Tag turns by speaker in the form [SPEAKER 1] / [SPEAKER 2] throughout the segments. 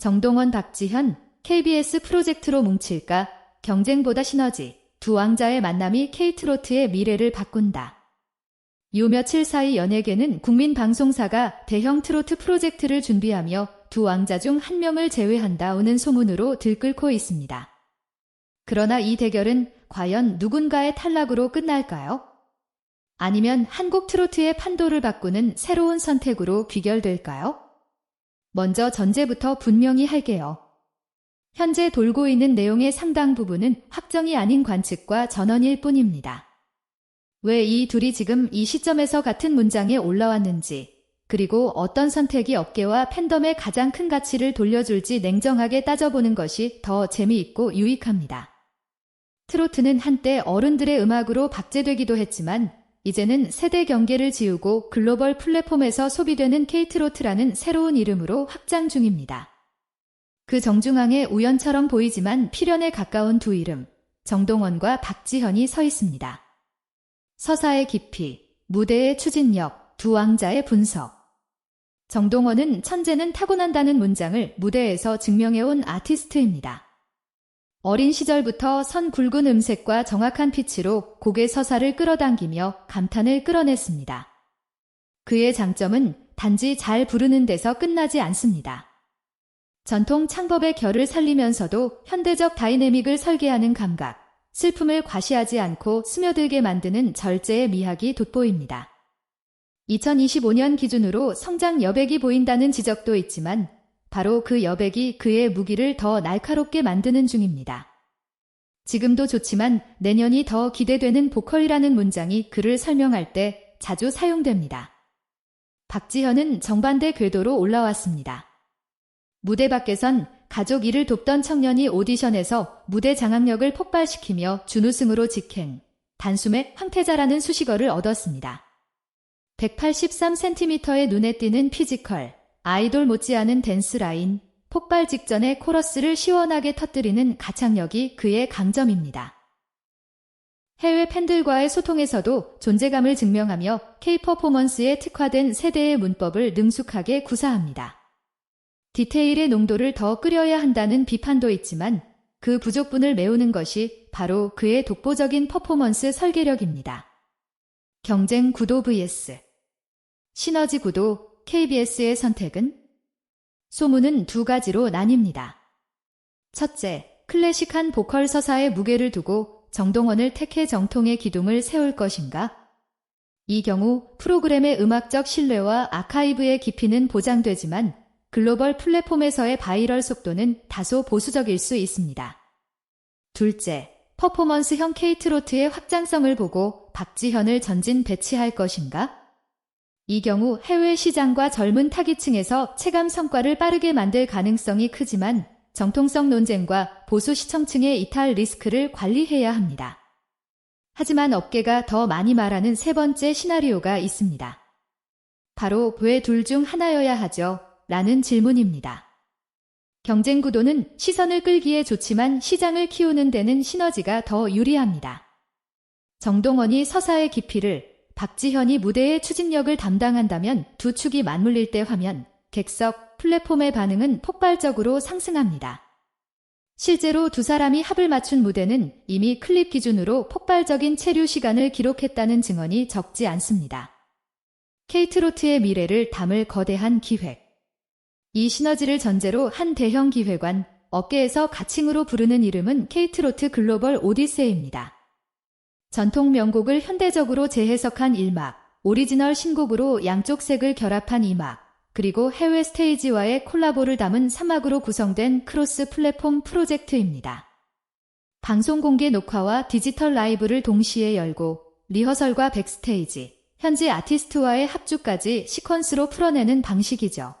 [SPEAKER 1] 정동원, 박지현, KBS 프로젝트로 뭉칠까? 경쟁보다 시너지. 두 왕자의 만남이 K트로트의 미래를 바꾼다. 요 며칠 사이 연예계는 국민 방송사가 대형 트로트 프로젝트를 준비하며 두 왕자 중 한 명을 제외한다오는 소문으로 들끓고 있습니다. 그러나 이 대결은 과연 누군가의 탈락으로 끝날까요? 아니면 한국 트로트의 판도를 바꾸는 새로운 선택으로 귀결될까요? 먼저 전제부터 분명히 할게요. 현재 돌고 있는 내용의 상당 부분은 확정이 아닌 관측과 전언일 뿐입니다. 왜 이 둘이 지금 이 시점에서 같은 문장에 올라왔는지, 그리고 어떤 선택이 업계와 팬덤의 가장 큰 가치를 돌려줄지 냉정하게 따져보는 것이 더 재미있고 유익합니다. 트로트는 한때 어른들의 음악으로 박제되기도 했지만 이제는 세대 경계를 지우고 글로벌 플랫폼에서 소비되는 K트로트라는 새로운 이름으로 확장 중입니다. 그 정중앙에 우연처럼 보이지만 필연에 가까운 두 이름, 정동원과 박지현이 서 있습니다. 서사의 깊이, 무대의 추진력, 두 왕자의 분석. 정동원은 천재는 타고난다는 문장을 무대에서 증명해온 아티스트입니다. 어린 시절부터 선 굵은 음색과 정확한 피치로 곡의 서사를 끌어당기며 감탄을 끌어냈습니다. 그의 장점은 단지 잘 부르는 데서 끝나지 않습니다. 전통 창법의 결을 살리면서도 현대적 다이내믹을 설계하는 감각, 슬픔을 과시하지 않고 스며들게 만드는 절제의 미학이 돋보입니다. 2025년 기준으로 성장 여백이 보인다는 지적도 있지만 바로 그 여백이 그의 무기를 더 날카롭게 만드는 중입니다. 지금도 좋지만 내년이 더 기대되는 보컬이라는 문장이 그를 설명할 때 자주 사용됩니다. 박지현은 정반대 궤도로 올라왔습니다. 무대 밖에선 가족 일을 돕던 청년이 오디션에서 무대 장악력을 폭발시키며 준우승으로 직행, 단숨에 황태자라는 수식어를 얻었습니다. 183cm의 눈에 띄는 피지컬, 아이돌 못지않은 댄스 라인, 폭발 직전에 코러스를 시원하게 터뜨리는 가창력이 그의 강점입니다. 해외 팬들과의 소통에서도 존재감을 증명하며 K-퍼포먼스에 특화된 세대의 문법을 능숙하게 구사합니다. 디테일의 농도를 더 끓여야 한다는 비판도 있지만 그 부족분을 메우는 것이 바로 그의 독보적인 퍼포먼스 설계력입니다. 경쟁 구도 vs 시너지 구도 KBS의 선택은 소문은 두 가지로 나뉩니다. 첫째, 클래식한 보컬 서사의 무게를 두고 정동원을 택해 정통의 기둥을 세울 것인가? 이 경우 프로그램의 음악적 신뢰와 아카이브의 깊이는 보장되지만 글로벌 플랫폼에서의 바이럴 속도는 다소 보수적일 수 있습니다. 둘째, 퍼포먼스형 K트로트의 확장성을 보고 박지현을 전진 배치할 것인가? 이 경우 해외 시장과 젊은 타깃층에서 체감 성과를 빠르게 만들 가능성이 크지만 정통성 논쟁과 보수 시청층의 이탈 리스크를 관리해야 합니다. 하지만 업계가 더 많이 말하는 세 번째 시나리오가 있습니다. 바로 왜 둘 중 하나여야 하죠? 라는 질문입니다. 경쟁 구도는 시선을 끌기에 좋지만 시장을 키우는 데는 시너지가 더 유리합니다. 정동원이 서사의 깊이를 박지현이 무대의 추진력을 담당한다면 두 축이 맞물릴 때 화면, 객석, 플랫폼의 반응은 폭발적으로 상승합니다. 실제로 두 사람이 합을 맞춘 무대는 이미 클립 기준으로 폭발적인 체류 시간을 기록했다는 증언이 적지 않습니다. 케이트로트의 미래를 담을 거대한 기획. 이 시너지를 전제로 한 대형 기획관, 업계에서 가칭으로 부르는 이름은 케이트로트 글로벌 오디세이입니다. 전통 명곡을 현대적으로 재해석한 1막, 오리지널 신곡으로 양쪽 색을 결합한 2막, 그리고 해외 스테이지와의 콜라보를 담은 3막으로 구성된 크로스 플랫폼 프로젝트입니다. 방송 공개 녹화와 디지털 라이브를 동시에 열고 리허설과 백스테이지, 현지 아티스트와의 합주까지 시퀀스로 풀어내는 방식이죠.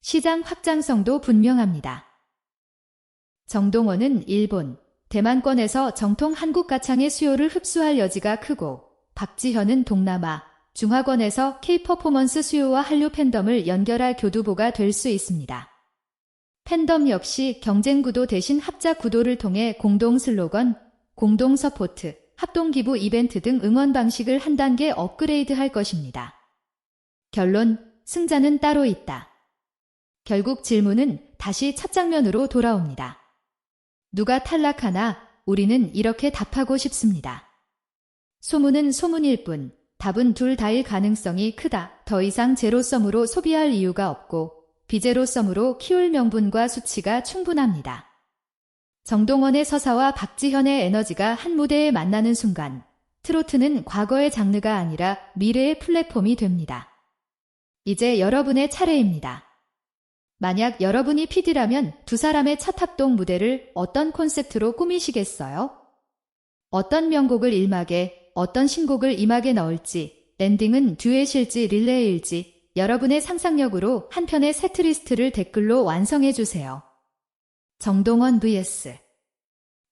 [SPEAKER 1] 시장 확장성도 분명합니다. 정동원은 일본, 대만권에서 정통 한국 가창의 수요를 흡수할 여지가 크고 박지현은 동남아, 중화권에서 K-퍼포먼스 수요와 한류 팬덤을 연결할 교두보가 될 수 있습니다. 팬덤 역시 경쟁 구도 대신 합작 구도를 통해 공동 슬로건, 공동 서포트, 합동 기부 이벤트 등 응원 방식을 한 단계 업그레이드 할 것입니다. 결론, 승자는 따로 있다. 결국 질문은 다시 첫 장면으로 돌아옵니다. 누가 탈락하나 우리는 이렇게 답하고 싶습니다. 소문은 소문일 뿐 답은 둘 다일 가능성이 크다. 더 이상 제로섬으로 소비할 이유가 없고 비제로섬으로 키울 명분과 수치가 충분합니다. 정동원의 서사와 박지현의 에너지가 한 무대에 만나는 순간 트로트는 과거의 장르가 아니라 미래의 플랫폼이 됩니다. 이제 여러분의 차례입니다. 만약 여러분이 PD라면 두 사람의 첫 합동 무대를 어떤 콘셉트로 꾸미시겠어요? 어떤 명곡을 1막에, 어떤 신곡을 2막에 넣을지, 엔딩은 듀엣일지 릴레이일지 여러분의 상상력으로 한 편의 세트리스트를 댓글로 완성해주세요. 정동원 vs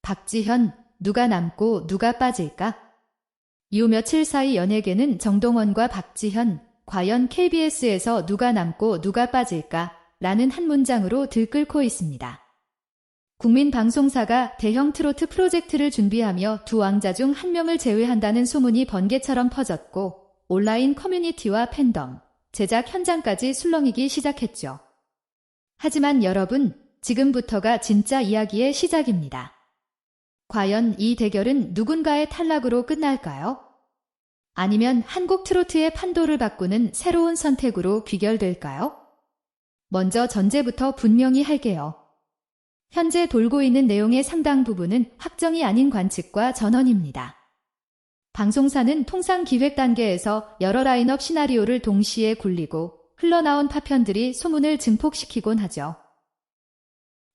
[SPEAKER 1] 박지현 누가 남고 누가 빠질까? 요 며칠 사이 연예계는 정동원과 박지현 과연 KBS에서 누가 남고 누가 빠질까? 라는 한 문장으로 들끓고 있습니다. 국민방송사가 대형 트로트 프로젝트를 준비하며 두 왕자 중 한 명을 제외한다는 소문이 번개처럼 퍼졌고 온라인 커뮤니티와 팬덤, 제작 현장까지 술렁이기 시작했죠. 하지만 여러분, 지금부터가 진짜 이야기의 시작입니다. 과연 이 대결은 누군가의 탈락으로 끝날까요? 아니면 한국 트로트의 판도를 바꾸는 새로운 선택으로 귀결될까요? 먼저 전제부터 분명히 할게요. 현재 돌고 있는 내용의 상당 부분은 확정이 아닌 관측과 전언입니다. 방송사는 통상 기획 단계에서 여러 라인업 시나리오를 동시에 굴리고 흘러나온 파편들이 소문을 증폭시키곤 하죠.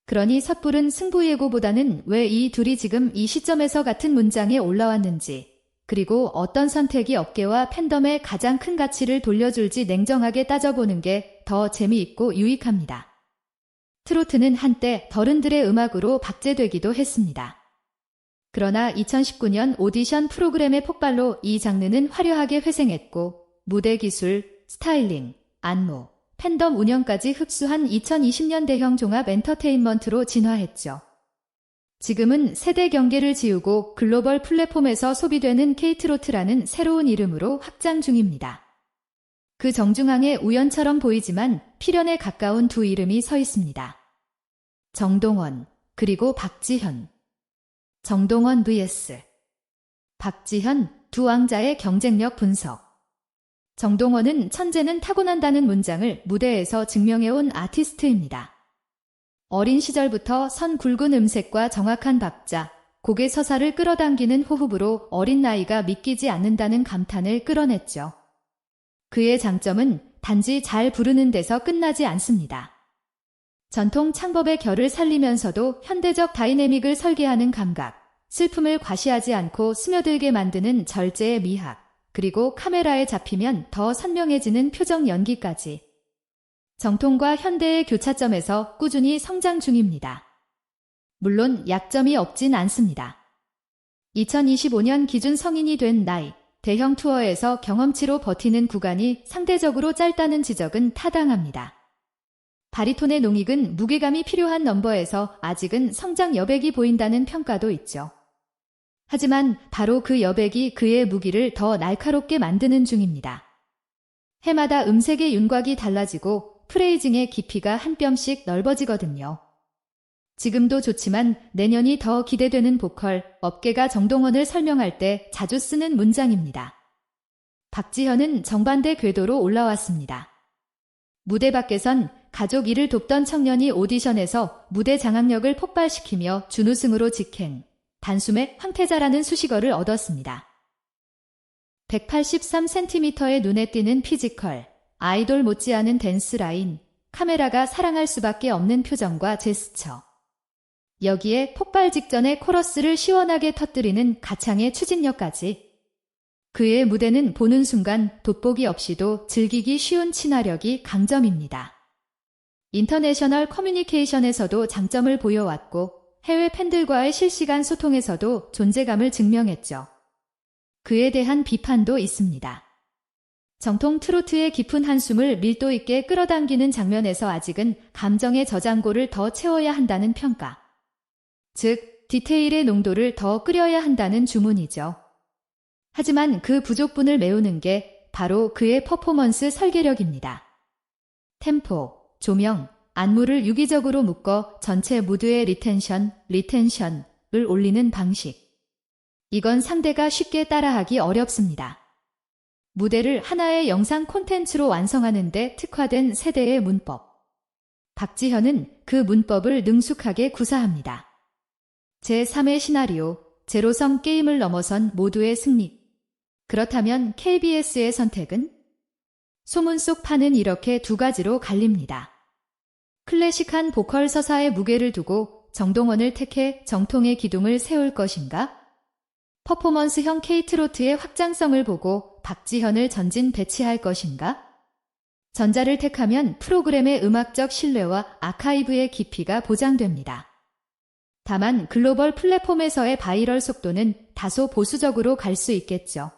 [SPEAKER 1] 그러니 섣부른 승부 예고보다는 왜 이 둘이 지금 이 시점에서 같은 문장에 올라왔는지, 그리고 어떤 선택이 업계와 팬덤의 가장 큰 가치를 돌려줄지 냉정하게 따져보는 게 더 재미있고 유익합니다. 트로트는 한때 더른들의 음악으로 박제되기도 했습니다. 그러나 2019년 오디션 프로그램의 폭발로 이 장르는 화려하게 회생했고 무대 기술, 스타일링, 안무, 팬덤 운영까지 흡수한 2020년 대형 종합 엔터테인먼트로 진화했죠. 지금은 세대 경계를 지우고 글로벌 플랫폼에서 소비되는 K트로트라는 새로운 이름으로 확장 중입니다. 그 정중앙에 우연처럼 보이지만 필연에 가까운 두 이름이 서 있습니다. 정동원, 그리고 박지현. 정동원 vs 박지현 두 왕자의 경쟁력 분석. 정동원은 천재는 타고난다는 문장을 무대에서 증명해온 아티스트입니다. 어린 시절부터 선 굵은 음색과 정확한 박자, 곡의 서사를 끌어당기는 호흡으로 어린 나이가 믿기지 않는다는 감탄을 끌어냈죠. 그의 장점은 단지 잘 부르는 데서 끝나지 않습니다. 전통 창법의 결을 살리면서도 현대적 다이내믹을 설계하는 감각, 슬픔을 과시하지 않고 스며들게 만드는 절제의 미학, 그리고 카메라에 잡히면 더 선명해지는 표정 연기까지. 정통과 현대의 교차점에서 꾸준히 성장 중입니다. 물론 약점이 없진 않습니다. 2025년 기준 성인이 된 나이, 대형 투어에서 경험치로 버티는 구간이 상대적으로 짧다는 지적은 타당합니다. 바리톤의 농익은 무게감이 필요한 넘버에서 아직은 성장 여백이 보인다는 평가도 있죠. 하지만 바로 그 여백이 그의 무기를 더 날카롭게 만드는 중입니다. 해마다 음색의 윤곽이 달라지고 프레이징의 깊이가 한 뼘씩 넓어지거든요. 지금도 좋지만 내년이 더 기대되는 보컬, 업계가 정동원을 설명할 때 자주 쓰는 문장입니다. 박지현은 정반대 궤도로 올라왔습니다. 무대 밖에선 가족 일을 돕던 청년이 오디션에서 무대 장악력을 폭발시키며 준우승으로 직행, 단숨에 황태자라는 수식어를 얻었습니다. 183cm의 눈에 띄는 피지컬, 아이돌 못지않은 댄스 라인, 카메라가 사랑할 수밖에 없는 표정과 제스처. 여기에 폭발 직전의 코러스를 시원하게 터뜨리는 가창의 추진력까지. 그의 무대는 보는 순간 돋보기 없이도 즐기기 쉬운 친화력이 강점입니다. 인터내셔널 커뮤니케이션에서도 장점을 보여왔고 해외 팬들과의 실시간 소통에서도 존재감을 증명했죠. 그에 대한 비판도 있습니다. 정통 트로트의 깊은 한숨을 밀도 있게 끌어당기는 장면에서 아직은 감정의 저장고를 더 채워야 한다는 평가. 즉, 디테일의 농도를 더 끓여야 한다는 주문이죠. 하지만 그 부족분을 메우는 게 바로 그의 퍼포먼스 설계력입니다. 템포, 조명, 안무를 유기적으로 묶어 전체 무드의 리텐션, 리텐션을 올리는 방식. 이건 상대가 쉽게 따라하기 어렵습니다. 무대를 하나의 영상 콘텐츠로 완성하는데 특화된 세대의 문법. 박지현은 그 문법을 능숙하게 구사합니다. 제3의 시나리오, 제로섬 게임을 넘어선 모두의 승리. 그렇다면 KBS의 선택은? 소문 속 판은 이렇게 두 가지로 갈립니다. 클래식한 보컬 서사의 무게를 두고 정동원을 택해 정통의 기둥을 세울 것인가? 퍼포먼스형 케이트로트의 확장성을 보고 박지현을 전진 배치할 것인가? 전자를 택하면 프로그램의 음악적 신뢰와 아카이브의 깊이가 보장됩니다. 다만 글로벌 플랫폼에서의 바이럴 속도는 다소 보수적으로 갈 수 있겠죠.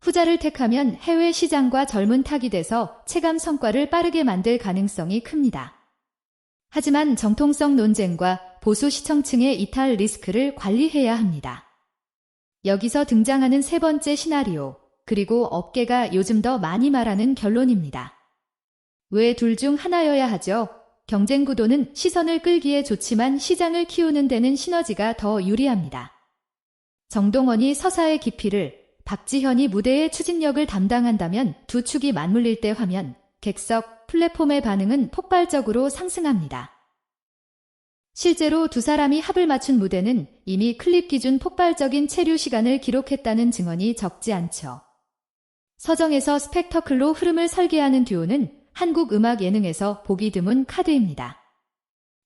[SPEAKER 1] 후자를 택하면 해외 시장과 젊은 타깃 돼서 체감 성과를 빠르게 만들 가능성이 큽니다. 하지만 정통성 논쟁과 보수 시청층의 이탈 리스크를 관리해야 합니다. 여기서 등장하는 세 번째 시나리오, 그리고 업계가 요즘 더 많이 말하는 결론입니다. 왜 둘 중 하나여야 하죠? 경쟁 구도는 시선을 끌기에 좋지만 시장을 키우는 데는 시너지가 더 유리합니다. 정동원이 서사의 깊이를, 박지현이 무대의 추진력을 담당한다면 두 축이 맞물릴 때 화면, 객석, 플랫폼의 반응은 폭발적으로 상승합니다. 실제로 두 사람이 합을 맞춘 무대는 이미 클립 기준 폭발적인 체류 시간을 기록했다는 증언이 적지 않죠. 서정에서 스펙터클로 흐름을 설계하는 듀오는 한국 음악 예능에서 보기 드문 카드입니다.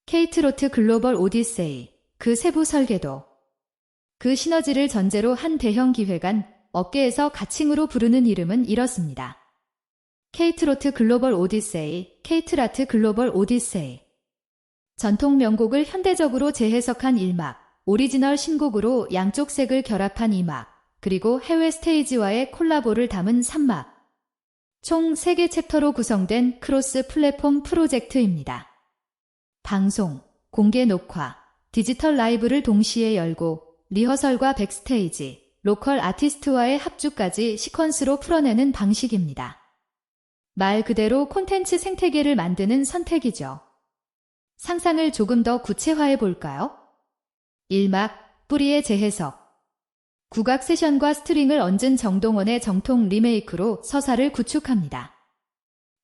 [SPEAKER 1] 케이트로트 글로벌 오디세이, 그 세부 설계도. 그 시너지를 전제로 한 대형 기획안, 업계에서 가칭으로 부르는 이름은 이렇습니다. 케이트로트 글로벌 오디세이, 케이트라트 글로벌 오디세이. 전통 명곡을 현대적으로 재해석한 1막, 오리지널 신곡으로 양쪽 색을 결합한 2막, 그리고 해외 스테이지와의 콜라보를 담은 3막. 총 3개 챕터로 구성된 크로스 플랫폼 프로젝트입니다. 방송, 공개 녹화, 디지털 라이브를 동시에 열고 리허설과 백스테이지, 로컬 아티스트와의 합주까지 시퀀스로 풀어내는 방식입니다. 말 그대로 콘텐츠 생태계를 만드는 선택이죠. 상상을 조금 더 구체화해 볼까요? 1막, 뿌리의 재해석. 국악 세션과 스트링을 얹은 정동원의 정통 리메이크로 서사를 구축합니다.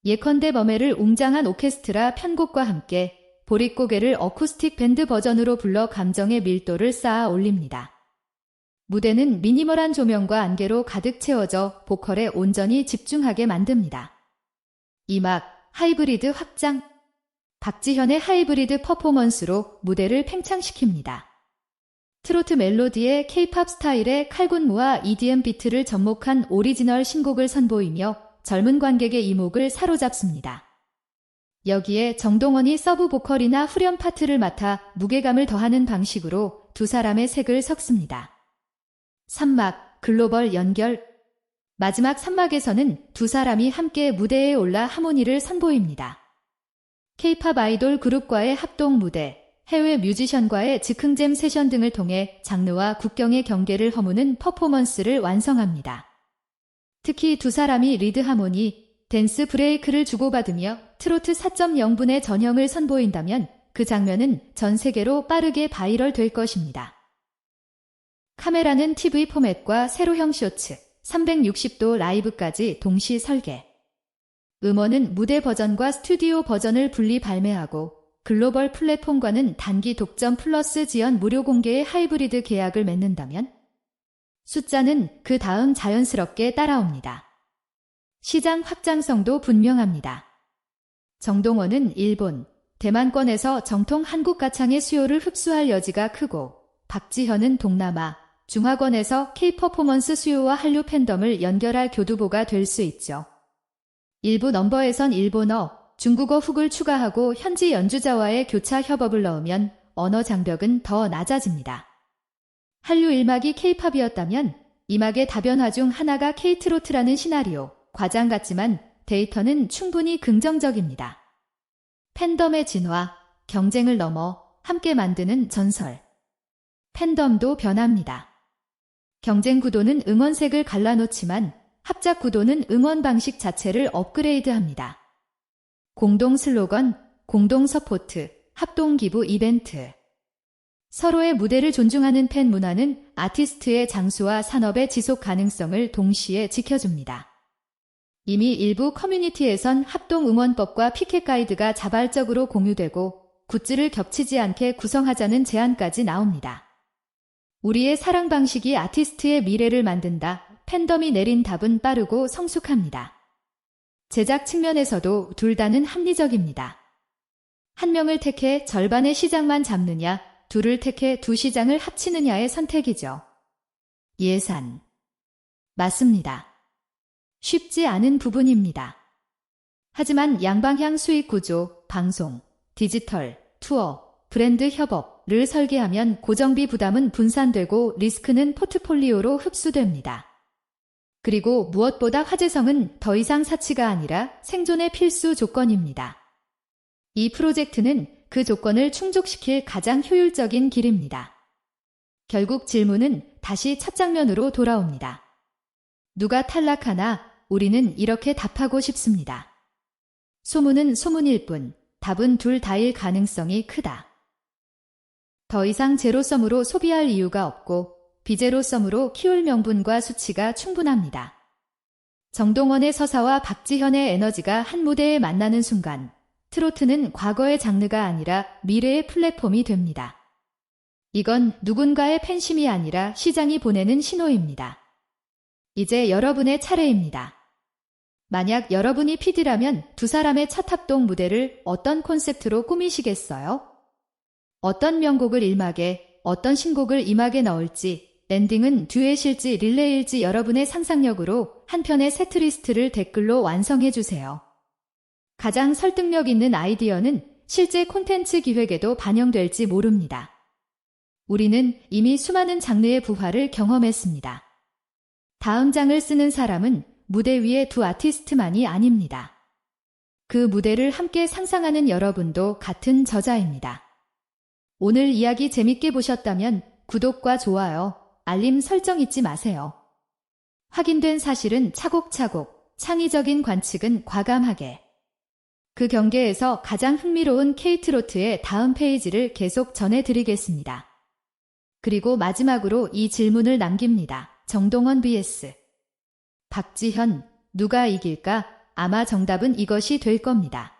[SPEAKER 1] 예컨대 범해를 웅장한 오케스트라 편곡과 함께 보릿고개를 어쿠스틱 밴드 버전으로 불러 감정의 밀도를 쌓아 올립니다. 무대는 미니멀한 조명과 안개로 가득 채워져 보컬에 온전히 집중하게 만듭니다. 이막 하이브리드 확장 박지현의 하이브리드 퍼포먼스로 무대를 팽창시킵니다. 트로트 멜로디의 케이팝 스타일의 칼군 무와 EDM 비트를 접목한 오리지널 신곡을 선보이며 젊은 관객의 이목을 사로잡습니다. 여기에 정동원이 서브 보컬이나 후렴 파트를 맡아 무게감을 더하는 방식으로 두 사람의 색을 섞습니다. 3막, 글로벌 연결. 마지막 3막에서는 두 사람이 함께 무대에 올라 하모니를 선보입니다. 케이팝 아이돌 그룹과의 합동 무대, 해외 뮤지션과의 즉흥잼 세션 등을 통해 장르와 국경의 경계를 허무는 퍼포먼스를 완성합니다. 특히 두 사람이 리드 하모니, 댄스 브레이크를 주고받으며 트로트 4.0분의 전형을 선보인다면 그 장면은 전 세계로 빠르게 바이럴 될 것입니다. 카메라는 TV 포맷과 세로형 쇼츠, 360도 라이브까지 동시 설계. 음원은 무대 버전과 스튜디오 버전을 분리 발매하고 글로벌 플랫폼과는 단기 독점 플러스 지연 무료 공개의 하이브리드 계약을 맺는다면 숫자는 그 다음 자연스럽게 따라옵니다. 시장 확장성도 분명합니다. 정동원은 일본, 대만권에서 정통 한국 가창의 수요를 흡수할 여지가 크고 박지현은 동남아, 중화권에서 K-퍼포먼스 수요와 한류 팬덤을 연결할 교두보가 될 수 있죠. 일부 넘버에선 일본어, 중국어 훅을 추가하고 현지 연주자와의 교차 협업을 넣으면 언어 장벽은 더 낮아집니다. 한류 1막이 케이팝이었다면 2막의 다변화 중 하나가 케이트로트라는 시나리오, 과장 같지만 데이터는 충분히 긍정적입니다. 팬덤의 진화, 경쟁을 넘어 함께 만드는 전설. 팬덤도 변합니다. 경쟁 구도는 응원색을 갈라놓지만 합작 구도는 응원 방식 자체를 업그레이드합니다. 공동 슬로건 공동 서포트, 합동 기부 이벤트. 서로의 무대를 존중하는 팬 문화는 아티스트의 장수와 산업의 지속 가능성을 동시에 지켜줍니다. 이미 일부 커뮤니티에선 합동 응원법과 피켓 가이드가 자발적으로 공유되고 굿즈를 겹치지 않게 구성하자는 제안까지 나옵니다. 우리의 사랑 방식이 아티스트의 미래를 만든다. 팬덤이 내린 답은 빠르고 성숙합니다. 제작 측면에서도 둘 다는 합리적입니다. 한 명을 택해 절반의 시장만 잡느냐, 둘을 택해 두 시장을 합치느냐의 선택이죠. 예산. 맞습니다. 쉽지 않은 부분입니다. 하지만 양방향 수익 구조, 방송, 디지털, 투어, 브랜드 협업을 설계하면 고정비 부담은 분산되고 리스크는 포트폴리오로 흡수됩니다. 그리고 무엇보다 화제성은 더 이상 사치가 아니라 생존의 필수 조건입니다. 이 프로젝트는 그 조건을 충족시킬 가장 효율적인 길입니다. 결국 질문은 다시 첫 장면으로 돌아옵니다. 누가 탈락하나 우리는 이렇게 답하고 싶습니다. 소문은 소문일 뿐, 답은 둘 다일 가능성이 크다. 더 이상 제로섬으로 소비할 이유가 없고 비제로섬으로 키울 명분과 수치가 충분합니다. 정동원의 서사와 박지현의 에너지가 한 무대에 만나는 순간 트로트는 과거의 장르가 아니라 미래의 플랫폼이 됩니다. 이건 누군가의 팬심이 아니라 시장이 보내는 신호입니다. 이제 여러분의 차례입니다. 만약 여러분이 PD라면 두 사람의 첫 합동 무대를 어떤 콘셉트로 꾸미시겠어요? 어떤 명곡을 1막에, 어떤 신곡을 2막에 넣을지, 랜딩은 듀엣일지 릴레이일지 여러분의 상상력으로 한 편의 세트리스트를 댓글로 완성해 주세요. 가장 설득력 있는 아이디어는 실제 콘텐츠 기획에도 반영될지 모릅니다. 우리는 이미 수많은 장르의 부활을 경험했습니다. 다음 장을 쓰는 사람은 무대 위의 두 아티스트만이 아닙니다. 그 무대를 함께 상상하는 여러분도 같은 저자입니다. 오늘 이야기 재밌게 보셨다면 구독과 좋아요, 알림 설정 잊지 마세요. 확인된 사실은 차곡차곡, 창의적인 관측은 과감하게. 그 경계에서 가장 흥미로운 케이트로트의 다음 페이지를 계속 전해드리겠습니다. 그리고 마지막으로 이 질문을 남깁니다. 정동원 vs. 박지현, 누가 이길까? 아마 정답은 이것이 될 겁니다.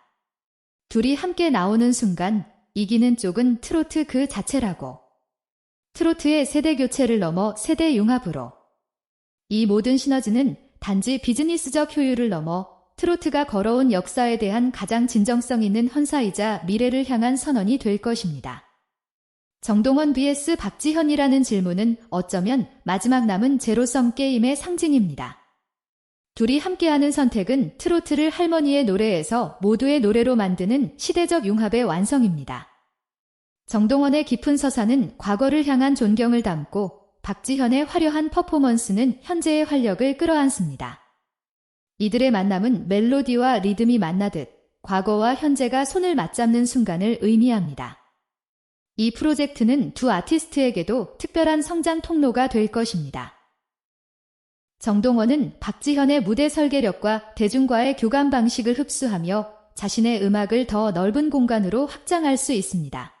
[SPEAKER 1] 둘이 함께 나오는 순간 이기는 쪽은 트로트 그 자체라고. 트로트의 세대 교체를 넘어 세대 융합으로. 이 모든 시너지는 단지 비즈니스적 효율을 넘어 트로트가 걸어온 역사에 대한 가장 진정성 있는 헌사이자 미래를 향한 선언이 될 것입니다. 정동원 vs 박지현이라는 질문은 어쩌면 마지막 남은 제로섬 게임의 상징입니다. 둘이 함께하는 선택은 트로트를 할머니의 노래에서 모두의 노래로 만드는 시대적 융합의 완성입니다. 정동원의 깊은 서사는 과거를 향한 존경을 담고 박지현의 화려한 퍼포먼스는 현재의 활력을 끌어안습니다. 이들의 만남은 멜로디와 리듬이 만나듯 과거와 현재가 손을 맞잡는 순간을 의미합니다. 이 프로젝트는 두 아티스트에게도 특별한 성장 통로가 될 것입니다. 정동원은 박지현의 무대 설계력과 대중과의 교감 방식을 흡수하며 자신의 음악을 더 넓은 공간으로 확장할 수 있습니다.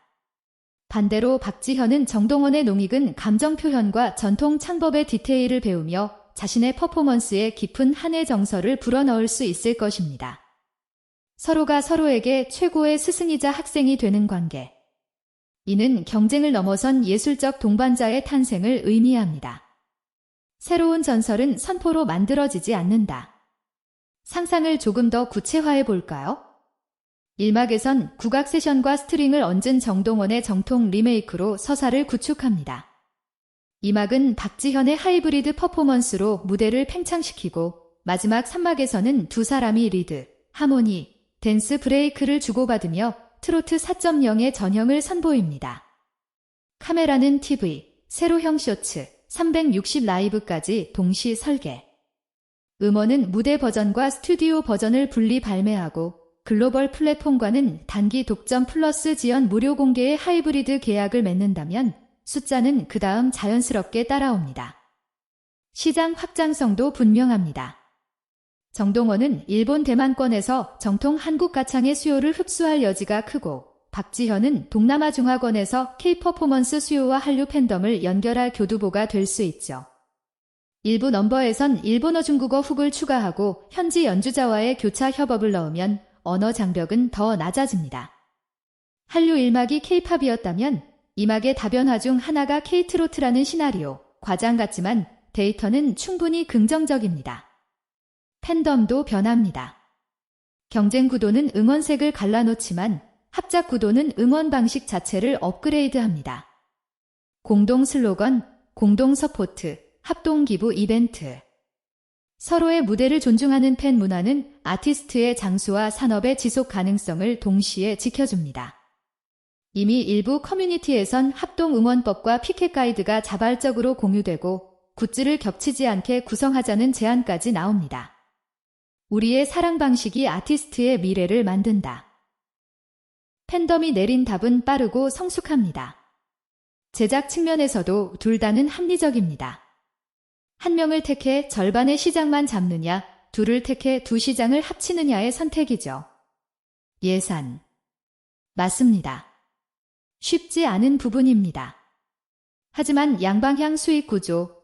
[SPEAKER 1] 반대로 박지현은 정동원의 농익은 감정 표현과 전통 창법의 디테일을 배우며 자신의 퍼포먼스에 깊은 한의 정서를 불어넣을 수 있을 것입니다. 서로가 서로에게 최고의 스승이자 학생이 되는 관계. 이는 경쟁을 넘어선 예술적 동반자의 탄생을 의미합니다. 새로운 전설은 선포로 만들어지지 않는다. 상상을 조금 더 구체화해 볼까요? 1막에선 국악 세션과 스트링을 얹은 정동원의 정통 리메이크로 서사를 구축합니다. 2막은 박지현의 하이브리드 퍼포먼스로 무대를 팽창시키고 마지막 3막에서는 두 사람이 리드, 하모니, 댄스 브레이크를 주고받으며 트로트 4.0의 전형을 선보입니다. 카메라는 TV, 세로형 쇼츠, 360 라이브까지 동시 설계. 음원은 무대 버전과 스튜디오 버전을 분리 발매하고 글로벌 플랫폼과는 단기 독점 플러스 지연 무료 공개의 하이브리드 계약을 맺는다면 숫자는 그 다음 자연스럽게 따라옵니다. 시장 확장성도 분명합니다. 정동원은 일본 대만권에서 정통 한국 가창의 수요를 흡수할 여지가 크고 박지현은 동남아 중화권에서 K-퍼포먼스 수요와 한류 팬덤을 연결할 교두보가 될 수 있죠. 일부 넘버에선 일본어 중국어 훅을 추가하고 현지 연주자와의 교차 협업을 넣으면 언어 장벽은 더 낮아집니다. 한류 1막이 K-팝이었다면 2막의 다변화 중 하나가 K-트로트라는 시나리오, 과장 같지만 데이터는 충분히 긍정적입니다. 팬덤도 변합니다. 경쟁 구도는 응원색을 갈라놓지만 합작 구도는 응원 방식 자체를 업그레이드합니다. 공동 슬로건, 공동 서포트, 합동 기부 이벤트. 서로의 무대를 존중하는 팬 문화는 아티스트의 장수와 산업의 지속 가능성을 동시에 지켜줍니다. 이미 일부 커뮤니티에선 합동 응원법과 피켓 가이드가 자발적으로 공유되고 굿즈를 겹치지 않게 구성하자는 제안까지 나옵니다. 우리의 사랑 방식이 아티스트의 미래를 만든다. 팬덤이 내린 답은 빠르고 성숙합니다. 제작 측면에서도 둘 다는 합리적입니다. 한 명을 택해 절반의 시장만 잡느냐, 둘을 택해 두 시장을 합치느냐의 선택이죠. 예산. 맞습니다. 쉽지 않은 부분입니다. 하지만 양방향 수익 구조,